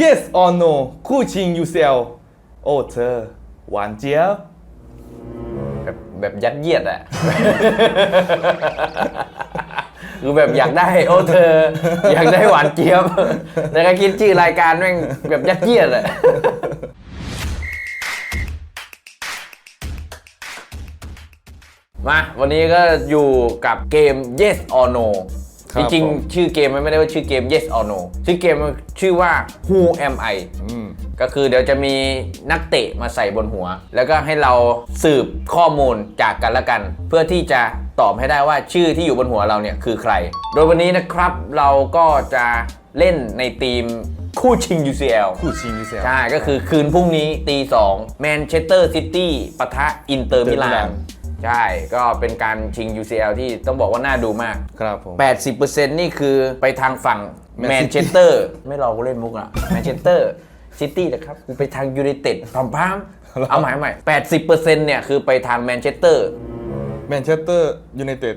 yes or no คู่ชิง UCL โอ้เธอ หวานเจี๊ยบ แบบแบบยัดเยียดอะ คือแบบอยากได้ โอ้เธอ อยากได้หวานเจี๊ยบ แล้วก็คิดชื่อรายการแม่งแบบยัดเยียดอะมา วันนี้ก็อยู่กับเกม yes or no ครัจบริงผม ๆ ชื่อเกมมันไม่ได้ว่าชื่อเกม yes or no ชื่อเกมมันชื่อว่า who am I อืม ก็คือเดี๋ยวจะมีนักเตะมาใส่บนหัว แล้วก็ให้เราสืบข้อมูลจากกันและกัน เพื่อที่จะตอบให้ได้ว่าชื่อที่อยู่บนหัวเราเนี่ยคือใคร โดยวันนี้นะครับเราก็จะเล่นในทีมคู่ชิง UCL คู่ชิง UCL ใช่ ก็คือคืนพรุ่งนี้ตีสองแมนเชสเตอร์ซิตี้ปะทะอินเตอร์มิลา Inter น Milan ใช่ ก็เป็นการชิง UCL ที่ต้องบอกว่าน่าดูมาก ครับผม 80%นี่คือไปทางฝั่ง Man แมนเชสเตอร์ ไม่รอกูเล่นมุกอะแมนเชสเตอร์ซิตี้นะครับกูไปทางยูไนเต็ดพามพามเอาใหม่เอาใหม่80%เนี่ยคือไปทางแมนเชสเตอร์แมนเชสเตอร์ยูไนเต็ด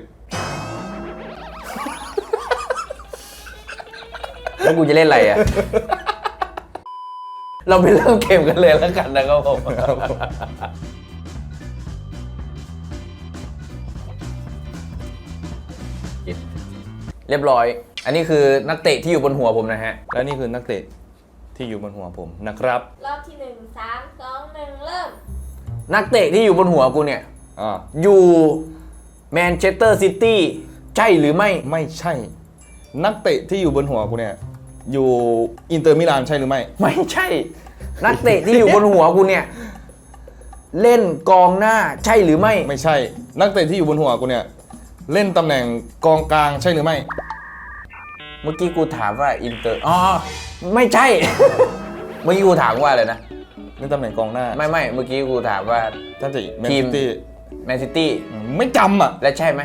แล้วกูจะเล่นอะไรอะเราไปเริ่มเกมกันเลยแล้วกันนะครับผม เรียบร้อย อันนี้คือนักเตะที่อยู่บนหัวผมนะฮะ และนี่คือนักเตะที่อยู่บนหัวผมนะครับรอบที่หนึ่งสามสองหนึ่งเริ่ม นักเตะที่อยู่บนหัวกูเนี่ย อ่าอยู่แมนเชสเตอร์ซิตี้ใช่หรือไม่ ไม่ใช่ นักเตะที่อยู่บนหัวกูเนี่ย อยู่อินเตอร์มิลานใช่หรือไม่ ไม่ใช่ นักเตะที่อยู่บนหัวกูเนี่ย เล่นกองหน้าใช่หรือไม่ ไม่ใช่ นักเตะที่อยู่บนหัวกูเนี่ย เล่นตำแหน่งกองกลางใช่หรือไม่ เมื่อกี้กูถามว่าอินเตอร์อ๋อไม่ใช่ เมื่อกี้กูถามว่าอะไรนะเล่นตำแหน่งกองหน้าไม่ไม่เมื่อกี้กูถามว่า ท่านจะแมนทีซิม ตี้แมนซิตี้ไม่จำอะ และใช่ไหม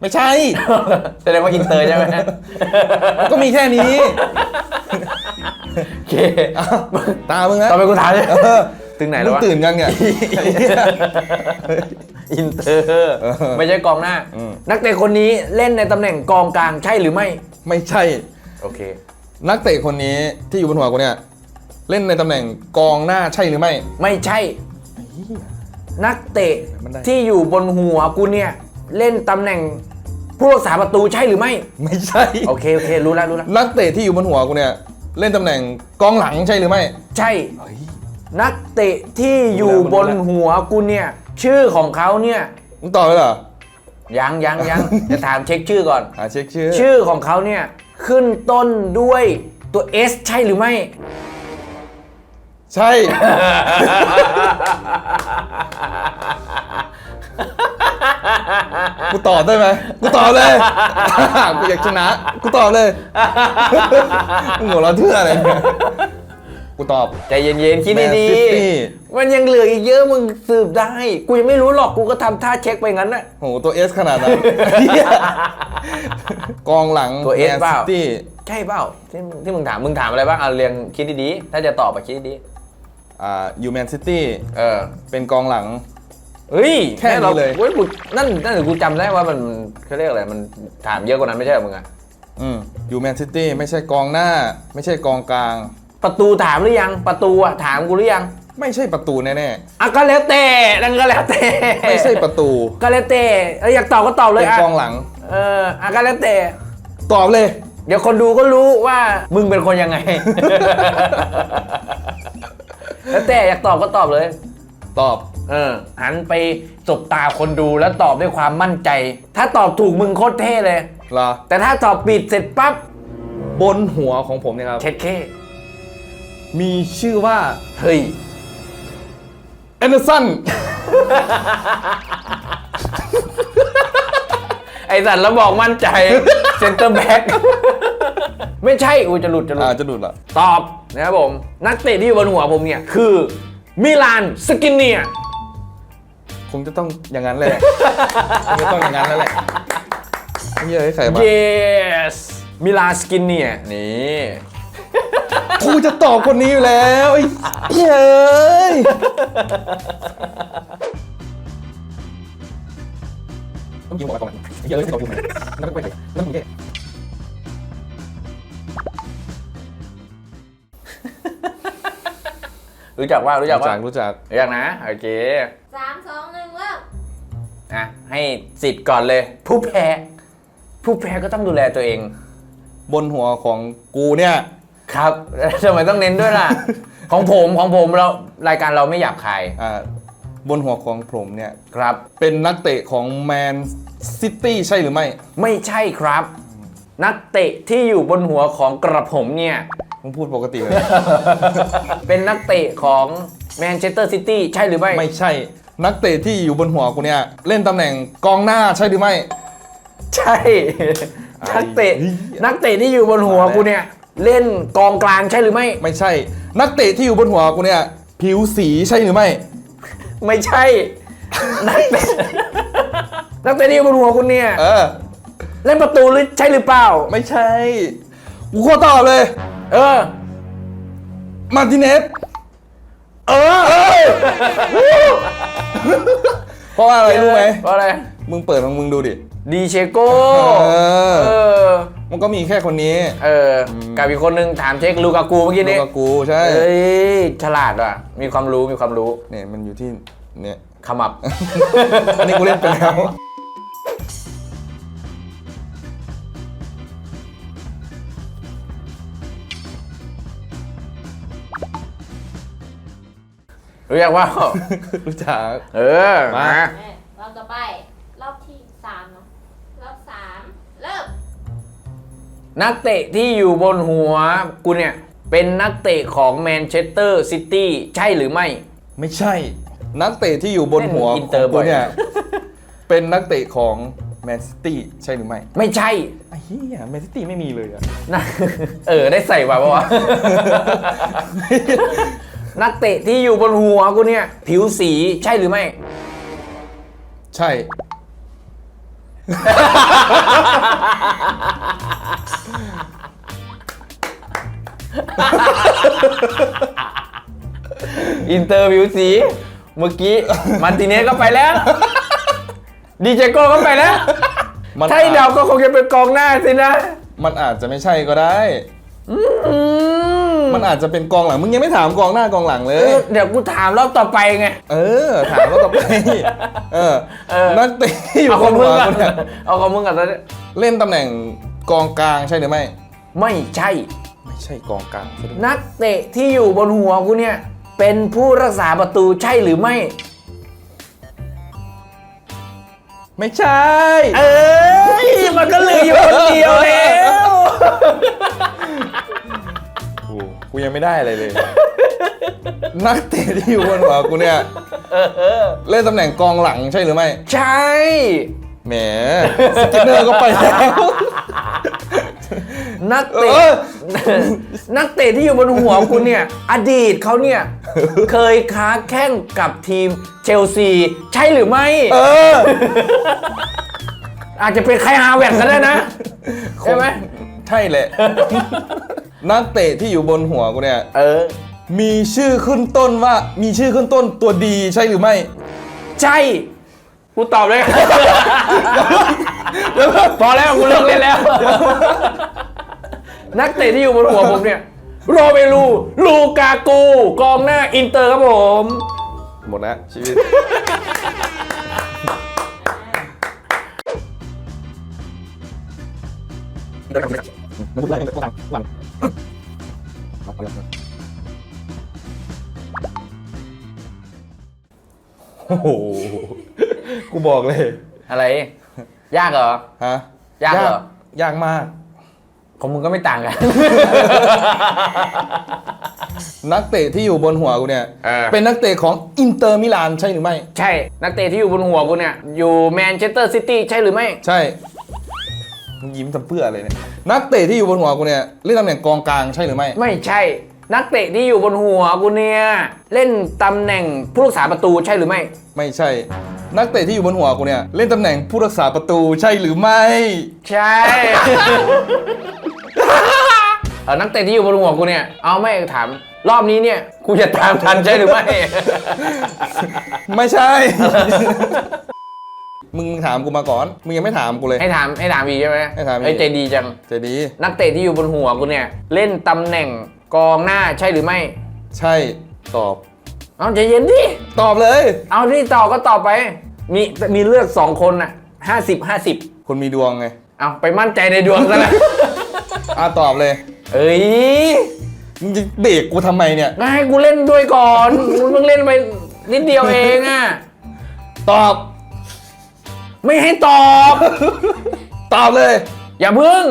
ไม่ใช่ แสดงว่าอินเตอร์ใช่ไหม ก็มีแค่นี้ โอเคตามึงนะต่อไปกูถามเลยเออถึงไหนมึแล้วงวะตื่นยังเนี่ย อินเตอร์เออไม่ใช่กองหน้าอืมนักเตะคนนี้เล่นในตำแหน่งกองกลางใช่หรือไม่ ไม่ใช่ โอเค นักเตะคนนี้ที่อยู่บนหัวกูเนี่ย เล่นในตำแหน่งกองหน้าใช่หรือไม่ ไม่ใช่ นักเตะมันได้ ที่อยู่บนหัวกูเนี่ย เล่นตำแหน่งผู้รักษาประตูใช่หรือไม่ ไม่ใช่ โอเคโอเค รู้แล้วรู้แล้วนักเตะที่อยู่บนหัวกูเนี่ย เล่นตำแหน่งกองหลังใช่หรือไม่ ใช่ นักเตะที่อยู่บนหัวกูเนี่ย ชื่อของเขาเนี่ยมึงตอบเลยเหรอยังยังยัง จะถามเช็คชื่อก่อน อ่าเช็คชื่อชื่อของเขาเนี่ย ขึ้นต้นด้วยตัว S ใช่หรือไม่ ใช่ กูตอบได้ไหมกูตอบเลย กูอยากชนะ กูตอบเลย มึงหัวเราะเทื่ออะไรเนี่ย กูตอบใจเย็นๆคิดแมนดีซิตี้ๆมันยังเหลืออีกเยอะมึงสืบได้ กูยังไม่รู้หรอกกูก็ทำท่าเช็คไปงั้นนะโหตัวเอสขนาดนั้นเหี้ยกองหลังตัว S เปล่าแมนซิตี้ใช่เปล่าที่มึงที่มึงถามมึงถามอะไรบ้างเอาเรียงคิดดีๆ ถ้าจะตอบอะคิดดีอ่ายูแมนซิตี้ๆเออเป็นกองหลัง เฮ้ยแค่นี้ราเลย เว้ยกูนั่นนั่นกูจำได้ว่ามันเขาเรียกอะไรมันถามเยอะกว่านั้นไม่ใช่เหรอมึงอะอืมยูแมนซิตี้ไม่ใช่กองหน้า ไม่ใช่กองกลาง ประตูถามหรือยัง ประตูอะถามกูหรือยังไม่ใช่ประตูแน่อะก็แล้วแต่นั่นก็แล้วแต่ๆ ไม่ใช่ประตูก็แล้วแต่เอ้ยอยากตอบก็ตอบเลยเป็นอะกองหลัง เอออะก็แล้วแต่ ตอบเลย เดี๋ยวคนดูก็รู้ว่ามึงเป็นคนยังไง แล้วแต่อยากตอบก็ตอบเลย ตอบ เออหันไปสบตาคนดูแล้วตอบด้วยความมั่นใจ ถ้าตอบถูกมึงโคตรเท่เลย เหรอ แต่ถ้าตอบผิดเสร็จปั๊บบนหัวของผมเนี่ยครับ เช็ดเค มีชื่อว่าเฮ้ยแอนเดอร์สัน ไอสัตว์แล้วบอกมั่นใจ เซนเตอร์แบ็กไม่ใช่อูจะหลุดจะหลุอ่าด จะดูดละตอบนะครับผม นักเตะที่อยู่บนหัวผมเนี่ย คือ มิลานสกินเนีย คงจะต้องอย่างนั้นแหละคงจะต้องอย่างนั้นแล้วแหละไม่ใช่ใครมา yes มิลานสกินเนียนี่ กูจะตอบคนนี้อยู่แล้วไอ้เหี้ยเอ้ยต้องยิงบอกก่อนเยอะเลยต้องยิงแล้วก็ไปต้องยิงรู้จักว่ารู้จักรู้จัว่ากรู้จักรู้จักนะโอเคสามสองหนึ่งเริ่มอะให้สิทธิ์ก่อนเลย ผู้แพ้ ผู้แพ้ก็ต้องดูแลตัวเอง บนหัวของกูเนี่ย ครับ ทำไมต้องเน้นด้วยล่ะ ของผมของผมเรารายการเราไม่หยาบคายอ่าบนหัวของผมเนี่ย ครับ เป็นนักเตะของแมนซิตี้ใช่หรือไม่ ไม่ใช่ครับ นักเตะที่อยู่บนหัวของกระผมเนี่ยมึงพูดปกติเลย เป็นนักเตะของแมนเชสเตอร์ซิตี้ใช่หรือไม่ ไม่ใช่ นักเตะที่อยู่บนหัวกูเนี่ย เล่นตำแหน่งกองหน้าใช่หรือไม่ ใช่ นักเตะไอ้นักเตะที่อยู่บนหัวกูเนี่ย เล่นกองกลางใช่หรือไม่ ไม่ใช่ นักเตะที่อยู่บนหัวกูเนี่ย ผิวสีใช่หรือไม่ ไม่ใช่ นักเตะนักเตะที่อยู่บนหัวคุณเนี่ย เออ เล่นประตูหรือใช่หรือเปล่า ไม่ใช่ กูขอตอบเลย เออ มาร์ติเนสเออ เพราะว่าอะไรรู้ไหม เพราะอะไร มึงเปิดของมึงดูดิ ดีเชโก้ เออ เออ มันก็มีแค่คนนี้เออกับอีกคนนึงถามเช็คลูกากูเมื่อกี้ดูนี้กับกูใช่เอ้ยฉลาดว่ะ มีความรู้มีความรู้เนี่ยมันอยู่ที่เนี่ยขมับ อันนี้กูเล่นไปแล้ว รู้ยังว่า รู้จัก เออมา มาเอ้ยรอบต่อไป นักเตะที่อยู่บนหัวกูเนี่ย เป็นนักเตะของแมนเชสเตอร์ซิตี้ใช่หรือไม่ ไม่ใช่ นักเตะที่อยู่บนหัวเล่นอินเตอร์ขงกูเนี่ยบ่อยเป็นนักเตะของแมนซิตี้ใช่หรือไม่ไม่ใช่ไอ้เหี้ยแมนซิตี้ไม่มีเลยอะ นะเออ ได้ใส่มาปะวะ นักเตะที่อยู่บนหัวกูเนี่ย ผิวสีใช่หรือไม่ ใช่ อินเตอร์ผิวสี เมื่อกี้มันติเนสก็ไปแล้ว ดีเจโก้ก็ไปแล้วมันถ้าให้เดาก็คงจะเป็นกองหน้าสินะ มันอาจจะไม่ใช่ก็ได้อืมมันอาจจะเป็นกองหลัง มึงยังไม่ถามกองหน้ากองหลังเลเอยอเดี๋ยวกูถามรอบต่อไปไง เออ ถามว่าต่อไป เออ เออ นักเตะที่อยู่เอาบของนมึหังวก่อนกูเนี่ยเอาของมึงก่อนตอนนี้ เล่นตำแหน่ง กองกลางใช่หรือไม่ ไม่ใช่ ไม่ใช่กองกลางใช่หรือไม่นักเตะที่อยู่บนหัวกูเนี่ยเป็นผู้รักษาประตูใช่หรือไม่ ไม่ใช่ เอ้ยมันก็เหลืออยู่คนเดียวแล้วกูกูยังไม่ได้อะไรเลย นักเตะที่อยู่บนหัวกูเนี่ยเล่นตำแหน่งกองหลังใช่หรือไม่ ใช่แหมสกินเนอร์ก็ไปแล้ว นักเอเตะอนักเตะที่อยู่บนหัวคุณเนี่ย อดีตเขาเนี่ย เคยค้าแข่งกับทีมเชลซี ใช่หรือไม่ เออ อาจจะเป็นใครฮาแวร์ดก็ได้นะ ใช่ไหม ใช่แหละ นักเตะที่อยู่บนหัวกูเนี่ย เออ มีชื่อขึ้นต้นว่า มีชื่อขึ้นต้นตัวดีใช่หรือไม่ ใช่ กูตอบเลย พอแล้วกูเลิกเล่นแล้ว นักเตะที่อยู่บนหัวผมเนี่ยโรเบลูลูกากู กองหน้าอินเตอร์ครับผม หมดแล้วชีวิต โอ้โห กูบอกเลย อะไร ยากเหรอ ฮะยากเหรอ ยากมาก ของมึงก็ไม่ต่างกัน นักเตะที่อยู่บนหัวกูเนี่ย เออ เป็นนักเตะของอินเตอร์มิลานใช่หรือไม่ ใช่ นักเตะที่อยู่บนหัวกูเนี่ย อยู่แมนเชสเตอร์ซิตี้ใช่หรือไม่ ใช่มึงยิ้มทำเพื่ออะไรเนี่ย นักเตะที่อยู่บนหัวกูเนี่ยเล่นตำแหน่งกองกลางใช่หรือไม่ ไม่ใช่ นักเตะที่อยู่บนหัวกูเนี่ย เล่นตำแหน่งผู้รักษาประตูใช่หรือไม่ ไม่ใช่ นักเตะที่อยู่บนหัวกูเนี่ยเล่นตำแหน่งผู้รักษาประตูใช่หรือไม่ ใช่ เออนักเตะที่อยู่บนหัวกูเนี่ย เอาไม่ถาม รอบนี้เนี่ยกูจะตามทันใช่หรือไม่ ไม่ใช่ มึงถามกูมาก่อน มึงยังไม่ถามกูเลย ให้ถามให้ถามอีกใช่ไหมให้ถามอีก เอ้ยใจดีจังใจะดี นักเตะที่อยู่บนหัวกูเนี่ย เล่นตำแหน่งกองหน้าใช่หรือไม่ ใช่ตอบ เอาใจเย็นดิ ตอบเลย เอาที่ตอบก็ตอบไป มีมีเลือกสองคนน่ะห้าสิบห้าสิบ คนมีดวงไง เอาไปมั่นใจในดวงซะแล้ว อะตอบเลยเอ้ยมึงจะเบรกกูทำไมเนี่ยก็ให้กูเล่นด้วยก่อนมึงเพิ่งเล่นไปนิดเดียวเองอะ ตอบ ไม่ให้ตอบ ตอบเลย อย่าเพิ่ง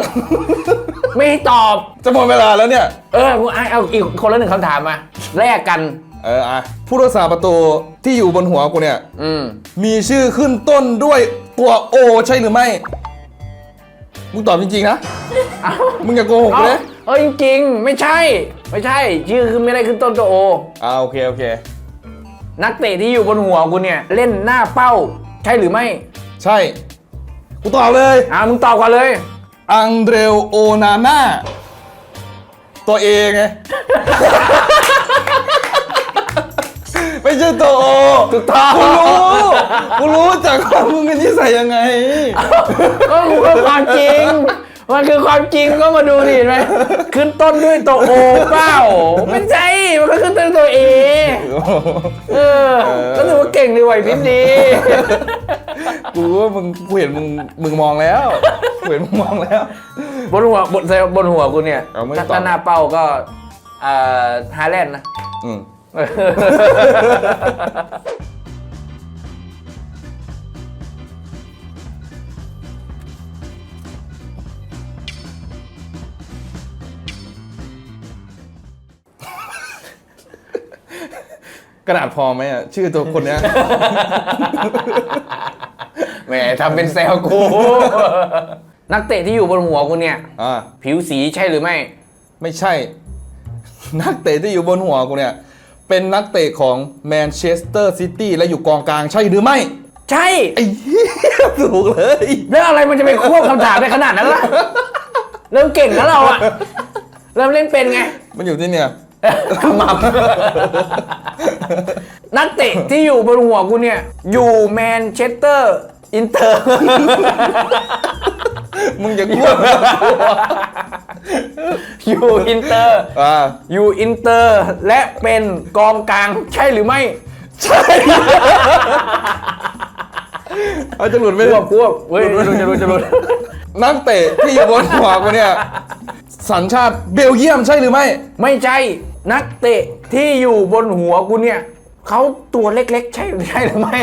ไม่ให้ตอบ จะหมดเวลาแล้วเนี่ย เออกูให้เอาอีกคนละหนึ่งคำถามมาแลกกัน เอออะผู้รักษาประตูที่อยู่บนหัวกูเนี่ย อืม มีชื่อขึ้นต้นด้วยตัวโอใช่หรือไม่ มึงตอบจริงๆนะเอามึงอย่าโกหกเอาเลย เออจริงๆ ไม่ใช่ ไม่ใช่ ชื่อคือไม่ได้ขึ้นต้นตัวโอ อ่าโอเคโอเค นักเตะที่อยู่บนหัวกูเนี่ย เล่นหน้าเป้า ใช่หรือไม่ ใช่ กูตอบเลย อ่ามึงตอบก่อนเลย อังเดรโอโอนาน่า ตัวเองไงไม่ ใช่ตัวโอถูกต้อง กูรู้กูรู้จากความมึงเป็นนิสัยยังไง ก็คือความจริง มันคือความจริงก็มาดูดิเห็นไหมขึ้นต้นด้วยตัวโอเปล่าไม่ใช่มันก็ขึ้นต้นด้วยตัวเอเออก็ถือว่าเก่งดีไหวพริบดี กูรู้ว่ามึงกูเห็นมึงมึงมองแล้วกูเห็นมึงมองแล้ว บนหัวบนบนหัวกูเนี่ยเอาไม่ถ้าตอบ ถ้าหน้าเป้าก็เอ่อฮาแลนด์นะอืม กระดาษพอไหมอะ ชื่อตัวคนเนี้ย แหมทำเป็นแซวกู นักเตะที่อยู่บนหัวกูเนี่ย อ่า ผิวสีใช่หรือไม่ ไม่ใช่ นักเตะที่อยู่บนหัวกูเนี่ย เป็นนักเตะของแมนเชสเตอร์ซิตี้และอยู่กองกลางใช่หรือไม่ใช่ ไอ้เหี้ยถูกเลย แล้วอะไรมันจะไปควบคำถามได้ขนาดนั้นล่ะ เริ่มเก่งแล้วเราอะเริ่มเล่นเป็นไง มันอยู่ที่เนี่ยขมับนักเตะที่อยู่บนหัวกูเนี่ย อยู่แมนเชสเตอร์อินเตอร์ มึงอย่าพูด อยู่อินเตอร์อ่า อยู่อินเตอร์และเป็นกองกลางใช่หรือไม่ ใช่เอาจะหลุดไหมควเนี่บยควบเว้ยจะรุนจะรุนจะรุนนักเตะที่อยู่บนหัวกูเนี่ย สัญชาติเบลเยียมใช่หรือไม่ ไม่ใช่นักเตะที่อยู่บนหัวกูเนี่ยเขาตัวเล็กๆ ใช่ใช่หรือไม่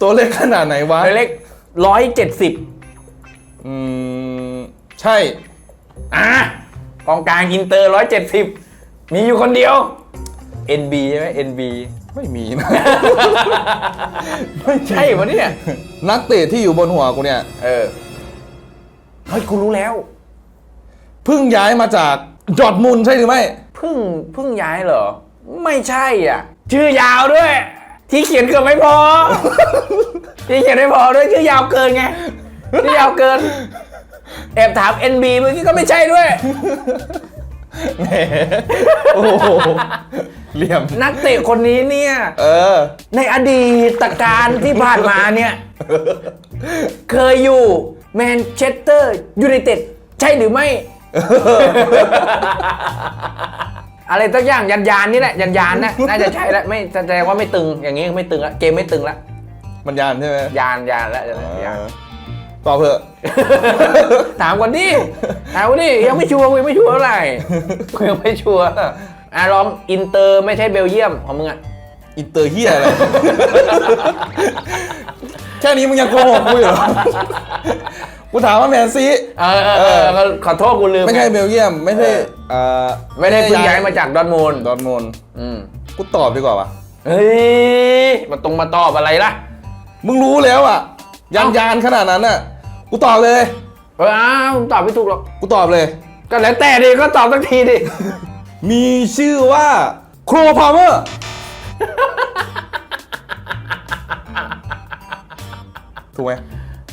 ตัวเล็กขนาดไหนวะตัวเล็กร้อยเจ็ดสิบอืม ใช่ อะกองกลางอินเตอร์ร้อยเจ็ดสิบมีอยู่คนเดียว NB ใช่ไหม NB ไม่มีนะใช่ปะเนี่ยนักเตะที่อยู่บนหัวกูเนี่ย เออเฮ้ยกูรู้แล้ว เพิ่งย้ายมาจากดอร์ทมุนด์ใช่หรือไม่ เพิ่งเพิ่งย้ายเหรอ ไม่ใช่อะ ชื่อยาวด้วย ที่เขียนเกือบไม่พอ ที่เขียนไม่พอด้วยชื่อยาวเกินไงชื่อยาวเกิน แอบถาม NB เมื่อกี้ก็ไม่ใช่ด้วย แหมโอ้โหเหลี่ยม นักเตะคนนี้เนี่ย เออ ในอดีตการที่ผ่านมาเนี่ย เคยอยู่แมนเชสเตอร์ยูไนเต็ดใช่หรือไม่ อะไรสักอย่างยันยานๆนี่แหละ ยันยานๆนะน่าจะใช่แล้วไม่แสดงว่าไม่ตึงอย่างนี้ไม่ตึงแล้วเกมไม่ตึงแล้วมันยานใช่ไหมยานยานแล้วยาน เออ ตอบเถอะ ถามก่อนดิถามก่อนดิยังไม่ชัวร์กูยังไม่ชัวร์เท่าไหร่กูยังไม่ชัวร์อะลองอินเตอร์ไม่ใช่เบลเยียมของมึงอะอินเตอร์เฮียอะไร แค่นี้มึงยังโกหกกูอยู่เหรอกูถามว่าแมนซีเออเออเออเออขอโทษกูลืมไม่ใช่เบลเยียม ไม่ใช่เอ่อไม่ได้เพิ่งย้ายมาจากดอร์ทมูลดอร์ทมุนด์อืมกูตอบดีกว่าวะเฮ้ยมาตรงมาตอบอะไรล่ะ มึงรู้แล้วอะยันเอ้ายานขนาดนั้นน่ะ กูตอบเลย เอออ้าวตอบไม่ถูกหรอก กูตอบเลย ก็แล้วแต่ดิก็ตอบสักทีดิ มีชื่อว่าโครพาวเมอร์ ถูกไหม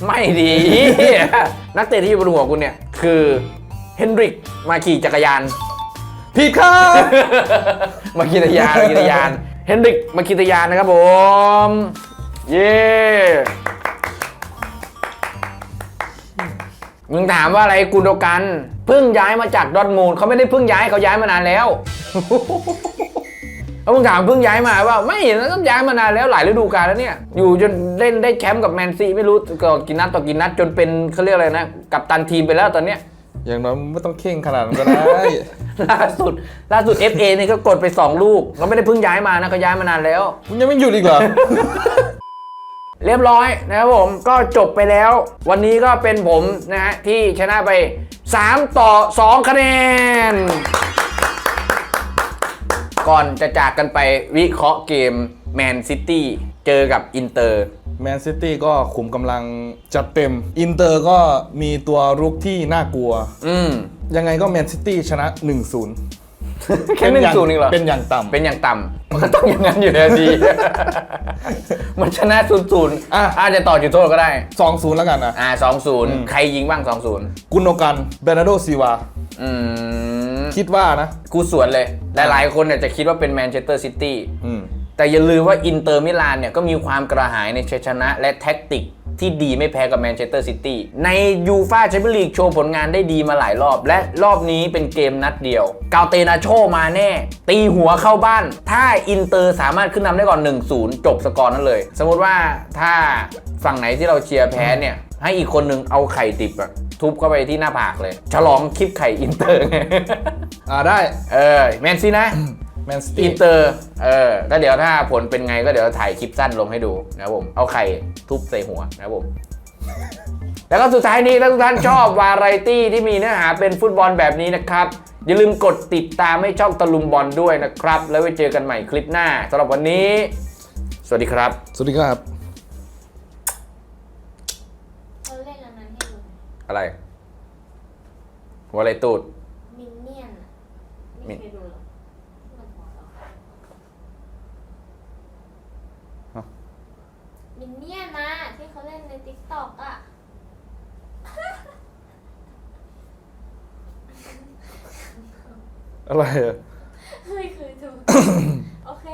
ไม่ดี นักเตะที่อยู่บนหัวกูเนี่ย คือเฮนดริกมาขี่จักรยาน ผิดครับ มาขี่จักรยานมาขี่จักรยาน เฮนดริกมาขี่จักรยานนะครับผม เย้ มึงถามว่าอะไรกูโดกันเพิ่งย้ายมาจากดอร์ทมูลเขาไม่ได้เพิ่งย้ายเขาย้ายมานานแล้วแล้วมึงถามเพิ่งย้ายมาว่าไม่เห็นแล้วต้องย้ายมานานแล้วหลายฤดูกาลแล้วเนี่ย อยู่จนเล่นได้แชมป์กับแมนซีไม่รู้ก็กินนัดต่อกินนัดจนเป็นเขาเรียกอะไรนะกับตันทีมไปแล้วตอนเนี้ยอย่างน้อยมึงไม่ต้องเข่งขนาดนั้นก็ได้ ล่าสุด ล่าสุด FA นี่ก็กดไป 2 ลูกก็ไม่ได้เพิ่งย้ายมานะก็ย้ายมานานแล้วมึงยังไม่หยุดอีกเหรอ เรียบร้อยนะครับผมก็จบไปแล้ว วันนี้ก็เป็นผมนะฮะที่ชนะไป 3 ต่อ 2 คะแนน ก่อนจะจากกันไปวิเคราะห์เกมแมนซิตี้เจอกับอินเตอร์แมนซิตี้ก็ขุมกำลังจัดเต็ม อินเตอร์ก็มีตัวรุกที่น่ากลัว อืมยังไงก็แมนซิตี้ชนะ 1-0 แค่หนึ่งศูนย์เองเหรอ เป็นอย่างต่ำเป็นอย่างต่ำมันก็ต้องอย่างนั้นอยู่แล้วดี มันชนะศูนย์ศูนย์อะ อาจจะต่อจุดโทษก็ได้2-0แล้วกันนะ อ่าสองศูนย์ใครยิงบ้างสองศูนย์กุนโนกันเบนาโดซีวา อืม คิดว่านะ กูสวนเลย หลายๆคนเนี่ยจะคิดว่าเป็นแมนเชสเตอร์ซิตี้อืมแต่อย่าลืมว่าอินเตอร์มิลานเนี่ยก็มีความกระหายในชัยชนะและแท็กติก ที่ดีไม่แพ้กับแมนเชสเตอร์ซิตี้ในยูฟาแชมเปี้ยนลีกโชว์ผลงานได้ดีมาหลายรอบ และรอบนี้เป็นเกมนัดเดียว กาเตนาโชมาแน่ ตีหัวเข้าบ้าน ถ้าอินเตอร์สามารถขึ้นนำได้ก่อน 1-0 จบสกอร์นั้นเลย สมมติว่าถ้าฝั่งไหนที่เราเชียร์แพ้เนี่ยให้อีกคนหนึ่งเอาไข่ดิบอะทุบเข้าไปที่หน้าผากเลย ฉลองคลิปไข่อินเตอร์ไงอ่าได้ เออแมนซีนะ แมนซิอิตี้นเตอร์ เออ ก็เดี๋ยวถ้าผลเป็นไงก็เดี๋ยวถ่ายคลิปสั้นลงให้ดูนะครับผม เอาไข่ทุบใส่หัวนะครับผม แล้วก็สุดท้ายนี้ถ้าทุกท่านชอบวาไรตี้ที่มีเนื้อหาเป็นฟุตบอลแบบนี้นะครับ อย่าลืมกดติดตามให้ช่องตะลุมบอลด้วยนะครับ แล้วไว้เจอกันใหม่คลิปหน้าสำหรับวันนี้ สวัสดีครับ สวัสดีครับ เขาเล่นอันนั้นให้ดูอะไรหัวอะไรตูด มินเนี่ยนอะไม่เคยดูหรอกินเนี่ยนนะที่เขาเล่นในติ๊กต็อกอะ อะไรอะไม่ยคือถูก โอเค